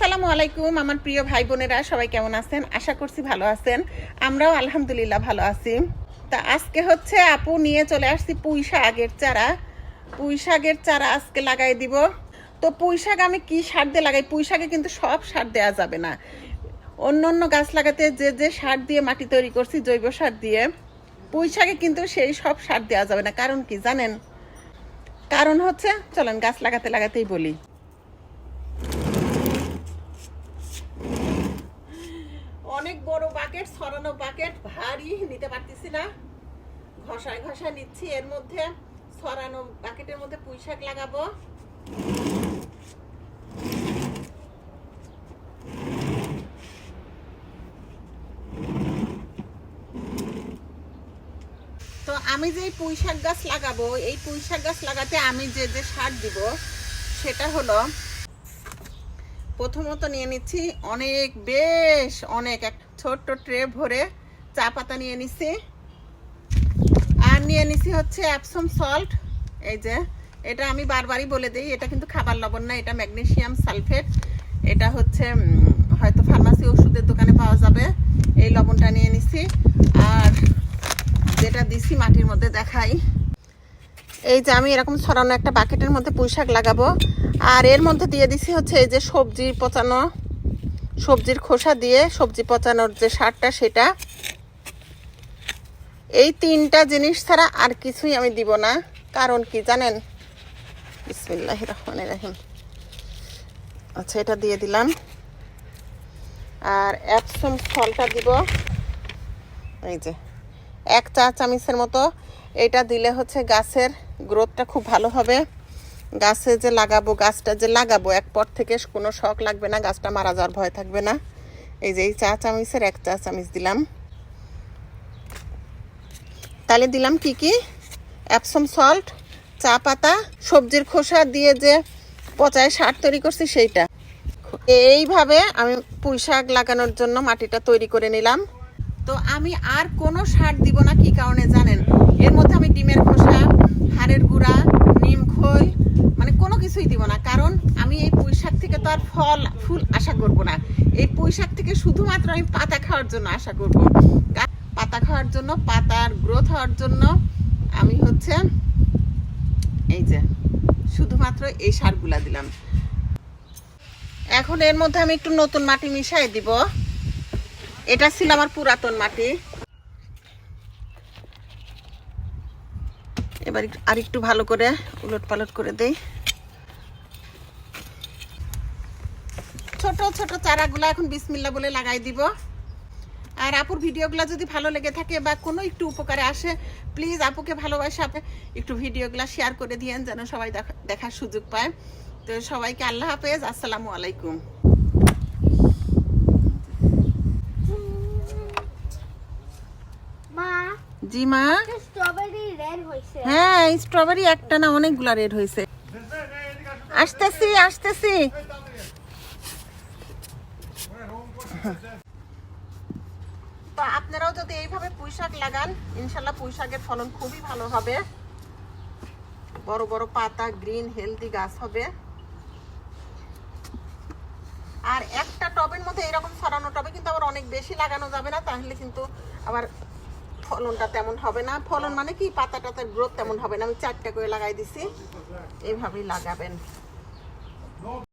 আসসালামু আলাইকুম, আমার প্রিয় ভাই বোনেরা, সবাই কেমন আছেন? আশা করছি ভালো আছেন। আমরাও আলহামদুলিল্লাহ ভালো আছি। তা আজকে হচ্ছে আপু নিয়ে চলে আসছি পুঁই শাকের চারা। পুঁই শাকের চারা আজকে লাগাই দিব। তো পুঁই শাক আমি কি সার দিয়ে লাগাই? পুঁই শাকে কিন্তু সব সার দেওয়া যাবে না। অন্য অন্য গাছ লাগাতে যে যে সার দিয়ে মাটি তৈরি করছি, জৈব সার দিয়ে, পুঁই শাকে কিন্তু সেই সব সার দেওয়া যাবে না। কারণ কি জানেন? কারণ হচ্ছে, চলেন গাছ লাগাতে লাগাতেই বলি অনেক বড় সরানো বাকেট ভারী, নিতে পারতেছি না। ঘষায় ঘষায় নিচ্ছি, এর মধ্যে ছড়ানো বাকেটের মধ্যে পুঁই শাক লাগাবো। তো আমি যে পুঁই শাক গাছ লাগাবো, এই পুঁই শাক গাছ লাগাতে আমি যে যে সার দিব, সেটা হলো, প্রথমত নিয়ে নিচ্ছি অনেক, বেশ অনেক, এক ছোট্ট ট্রে ভরে চা পাতা নিয়ে নিচ্ছি আর নিয়ে নিচ্ছি হচ্ছে অ্যাপসম সল্ট এই যে, এটা আমি বারবারই বলে দিই, এটা কিন্তু খাবার লবণ না, এটা ম্যাগনেশিয়াম সালফেট। এটা হচ্ছে হয়তো ফার্মাসি ওষুধের দোকানে পাওয়া যাবে। এই লবণটা নিয়ে নিচ্ছি আর যেটা দিছি মাটির মধ্যে দেখাই। এই যে আমি এরকম ছড়ানো একটা বাকেটের মধ্যে পুঁই শাক লাগাবো। আর এর মধ্যে দিয়ে দিছি হচ্ছে এই যে সবজি পচানো সবজির খোসা দিয়ে সবজি পচানোর যে সারটা সেটা। এই তিনটা জিনিস ছাড়া আর কিছুই আমি দিব না। কারণ কি জানেন? বিসমিল্লাহ রহমান রাহিম। আচ্ছা এটা দিয়ে দিলাম। আর অ্যাপসম ফলটা দিব। এই যে, এক চা চামিচের মতো। এটা দিলে হচ্ছে গাছের গ্রোথটা খুব ভালো হবে। গাছে যে লাগাবো, গাছটা যে লাগাবো, এক পর থেকে কোনো শখ লাগবে না, গাছটা মারা যাওয়ার ভয় থাকবে না। এই যে এই চা চামচের এক চা চামচ দিলাম। তাহলে দিলাম কি কি? অ্যাপসম সল্ট চা পাতা, সবজির খোসা দিয়ে যে পচায় সার তৈরি করছি সেইটা। এইভাবে আমি পুঁই শাক লাগানোর জন্য মাটিটা তৈরি করে নিলাম। তো আমি আর কোনো সার দিব না, কি কারণে জানেন? এর মধ্যে আমি ডিমের খোসা, হাড়ের গুঁড়া, নিম খোল মানে কোনো কিছুই দিব না। কারণ আমি এই পুঁই শাক থেকে তো আর ফল, ফুল আশা করব না। এই পুঁই শাক থেকে শুধুমাত্র আমি পাতা খাওয়ার জন্য আশা করব। পাতা খাওয়ার জন্য, পাতার গ্রোথ হওয়ার জন্য আমি হচ্ছে এই যে শুধুমাত্র এই সারগুলা দিলাম। এখন এর মধ্যে আমি একটু নতুন মাটি মিশাই দিব। এটা ছিল আমার পুরাতন মাটি। এবার আর একটু ভালো করে উলট পালট করে দেই। ছোট ছোট চারাগুলো এখন বিসমিল্লা বলে লাগাই দিব। আর আপুর ভিডিওগুলো যদি ভালো লেগে থাকে বা কোনো একটু উপকারে আসে প্লিজ আপুকে ভালোবাসে, আপনি একটু ভিডিওগুলো শেয়ার করে দিয়েন যেন সবাই দেখা- দেখার সুযোগ পায়। তো সবাইকে আল্লাহ হাফেজ, আসসালামু আলাইকুম মা জি মা? স্ট্রবেরি রেড হয়েছে হ্যাঁ স্ট্রবেরি একটা না অনেকগুলা রেড হয়েছে আসতেছি আসতেছি। তো আপনারাও যদি এইভাবে পুঁই শাক লাগান ইনশাল্লাহ পুঁই শাকের ফলন খুবই ভালো হবে। বড় বড় পাতা গ্রিন হেলদি গাছ হবে। আর একটা টবের মধ্যে এরকম ছড়ানো টবে কিন্তু আবার অনেক বেশি লাগানো যাবে না তাহলে কিন্তু আবার ফলনটা তেমন হবে না। ফলন মানে কি? পাতা টাতার গ্রোথ তেমন হবে না। আমি চারটা করে লাগাই দিছি। এইভাবেই লাগাবেন।